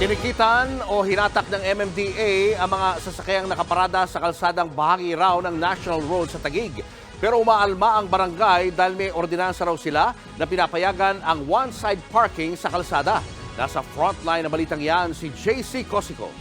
Tinikitan o hinatak ng MMDA ang mga sasakyang nakaparada sa kalsadang bahagi raw ng National Road sa Tagig. Pero umaalma ang barangay dahil may ordinansa raw sila na pinapayagan ang one-side parking sa kalsada. Nasa frontline na balitang yan si JC Cosico.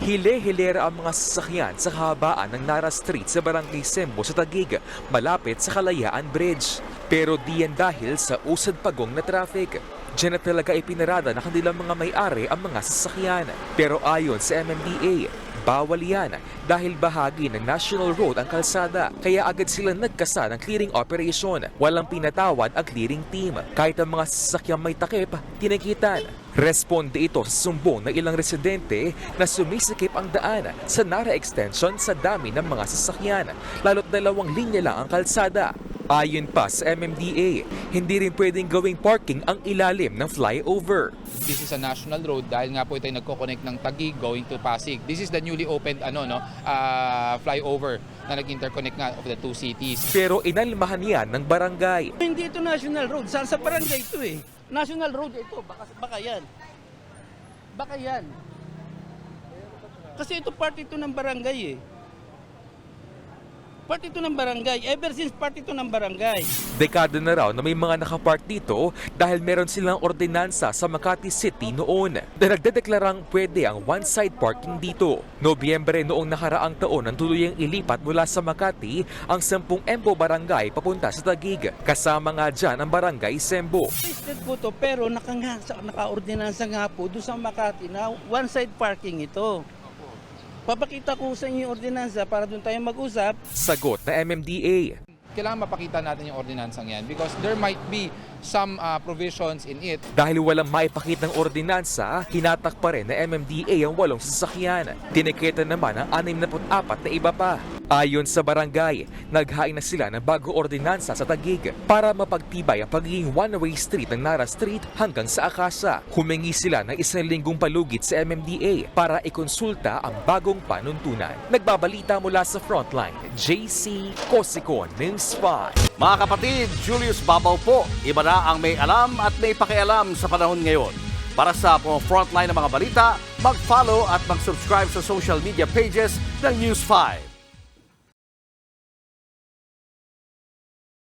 Hile-hilera ang mga sasakyan sa kahabaan ng Nara Street sa Barangay Sembo sa Taguig, malapit sa Kalayaan Bridge. Pero di yan dahil sa usad pagong na traffic. Diyan na talaga ipinarada na kanilang mga may-ari ang mga sasakyan. Pero ayon sa MMDA, bawal yan dahil bahagi ng National Road ang kalsada. Kaya agad silang nagkasa ng clearing operation. Walang pinatawad ang clearing team. Kahit ang mga sasakyang may takip, tinikitan. Responde ito sa sumbong ng ilang residente na sumisikip ang daan sa Nara Extension sa dami ng mga sasakyan, lalo't dalawang linya lang ang kalsada. Ayon pa sa MMDA, hindi rin pwedeng gawing parking ang ilalim ng flyover. This is a national road dahil nga po ito ay nagko-connect ng Taguig going to Pasig. This is the newly opened ano no ah, flyover na nag-interconnect nga of the two cities. Pero inalmahan yan ng barangay. Hindi ito national road. Sa, sa barangay ito eh. National road ito. Baka, baka yan. Baka yan. Kasi ito part ito ng barangay eh. Part ito ng barangay. Ever since part ito ng barangay. Dekada na raw na may mga nakapark dito dahil meron silang ordinansa sa Makati City noon na nagdedeklarang pwede ang one-side parking dito. Nobyembre noong nakaraang taon ang tuluyang ilipat mula sa Makati ang 10 Embo Barangay papunta sa Taguig. Kasama nga dyan ang Barangay Sembo. Listed po to pero naka, naka-ordinansa nga po doon sa Makati na one-side parking ito. Papakita ko sa inyo yung ordinansa para doon tayo mag-usap. Sagot na MMDA. Kailangan mapakita natin yung ordinansang yan because there might be some ah, provisions in it Dahil walang maipakitang ordinansa, hinatak pa rin na MMDA ang walong sasakyan. Tiniketa naman ang 64 na iba pa. Ayon sa barangay, naghain na sila ng bago ordinansa sa Tagig para mapagtibay ang pagiging one-way street ng Nara Street hanggang sa Akasa. Humingi sila ng isang linggong palugit sa MMDA para ikonsulta ang bagong panuntunan. Nagbabalita mula sa Frontline, JC Cosico News 5. Mga kapatid, Julius Babaw po. Iba na ang may alam at may pakialam sa panahon ngayon. Para sa mga frontline ng mga balita, mag-follow at mag-subscribe sa social media pages ng News 5.